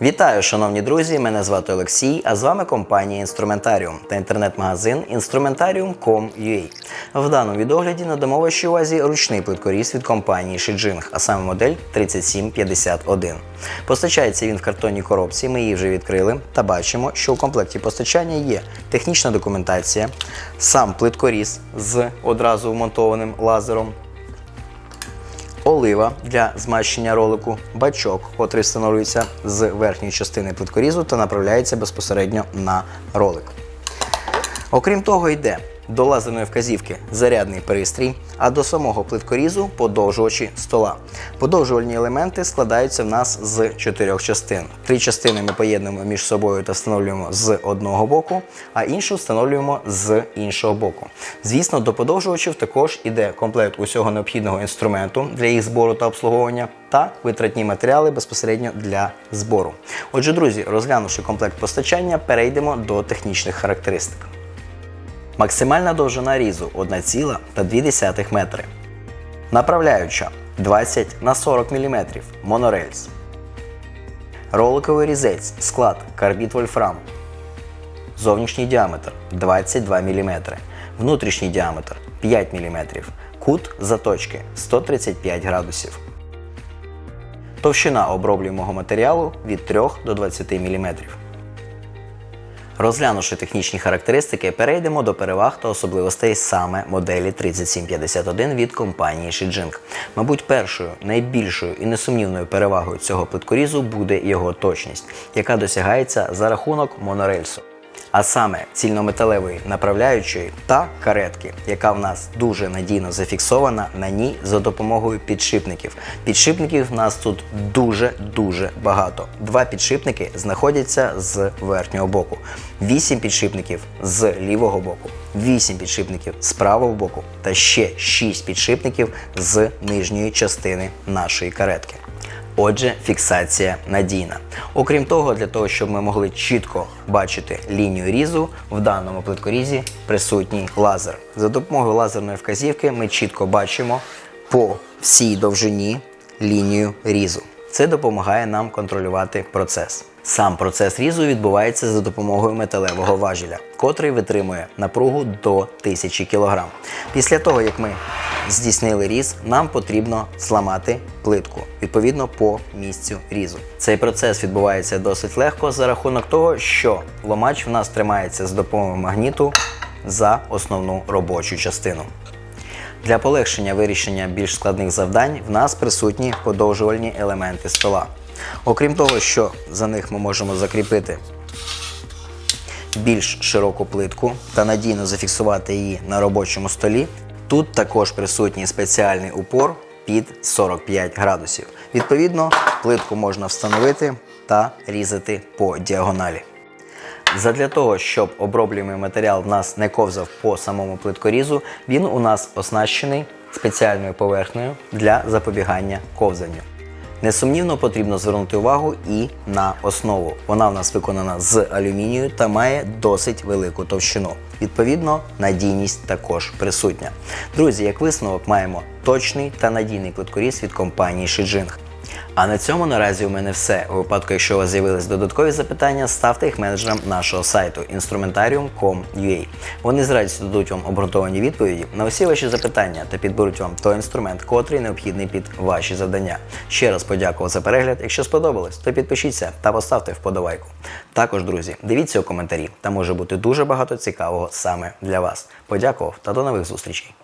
Вітаю, шановні друзі! Мене звати Олексій, а з вами компанія Інструментаріум та інтернет-магазин Instrumentarium.com.ua. В даному відогляді надамо вашій увазі ручний плиткоріз від компанії Shijing, а саме модель 3751. Постачається він в картонній коробці, ми її вже відкрили та бачимо, що у комплекті постачання є технічна документація, сам плиткоріз з одразу вмонтованим лазером, олива для змащення ролику, бачок, котрий встановлюється з верхньої частини плиткорізу та направляється безпосередньо на ролик. Окрім того, йде до лазерної вказівки зарядний пристрій, а до самого плиткорізу подовжувачі стола. Подовжувальні елементи складаються в нас з чотирьох частин. Три частини ми поєднуємо між собою та встановлюємо з одного боку, а іншу встановлюємо з іншого боку. Звісно, до подовжувачів також іде комплект усього необхідного інструменту для їх збору та обслуговування та витратні матеріали безпосередньо для збору. Отже, друзі, розглянувши комплект постачання, перейдемо до технічних характеристик. Максимальна довжина різу 1,2 метри. Направляюча 20 на 40 мм монорельс. Роликовий різець склад карбід вольфрам. Зовнішній діаметр 22 мм. Внутрішній діаметр 5 мм. Кут заточки 135 градусів. Товщина оброблюємого матеріалу від 3 до 20 мм. Розглянувши технічні характеристики, перейдемо до переваг та особливостей саме моделі 3751 від компанії Shijing. Мабуть, першою, найбільшою і несумнівною перевагою цього плиткорізу буде його точність, яка досягається за рахунок монорельсу. А саме цільнометалевої направляючої та каретки, яка в нас дуже надійно зафіксована на ній за допомогою підшипників. Підшипників в нас тут дуже-дуже багато. Два підшипники знаходяться з верхнього боку, вісім підшипників з лівого боку, вісім підшипників з правого боку та ще шість підшипників з нижньої частини нашої каретки. Отже, фіксація надійна. Окрім того, для того, щоб ми могли чітко бачити лінію різу, в даному плиткорізі присутній лазер. За допомогою лазерної вказівки ми чітко бачимо по всій довжині лінію різу. Це допомагає нам контролювати процес. Сам процес різу відбувається за допомогою металевого важеля, котрий витримує напругу до 1000 кг. Після того, як ми здійснили різ, нам потрібно зламати плитку відповідно по місцю різу. Цей процес відбувається досить легко за рахунок того, що ломач в нас тримається з допомогою магніту за основну робочу частину. Для полегшення вирішення більш складних завдань в нас присутні подовжувальні елементи стола. Окрім того, що за них ми можемо закріпити більш широку плитку та надійно зафіксувати її на робочому столі, тут також присутній спеціальний упор під 45 градусів. Відповідно, плитку можна встановити та різати по діагоналі. Задля того, щоб оброблюємий матеріал в нас не ковзав по самому плиткорізу, він у нас оснащений спеціальною поверхнею для запобігання ковзанню. Несумнівно потрібно звернути увагу і на основу. Вона в нас виконана з алюмінію та має досить велику товщину. Відповідно, надійність також присутня. Друзі, як висновок, маємо точний та надійний квиткоріз від компанії Shijing. А на цьому наразі у мене все. У випадку, якщо у вас з'явились додаткові запитання, ставте їх менеджерам нашого сайту instrumentarium.com.ua. Вони з радістю дадуть вам обґрунтовані відповіді на усі ваші запитання та підберуть вам той інструмент, котрий необхідний під ваші завдання. Ще раз подякував за перегляд. Якщо сподобалось, то підпишіться та поставте вподобайку. Також, друзі, дивіться у коментарі, там може бути дуже багато цікавого саме для вас. Подякував та до нових зустрічей.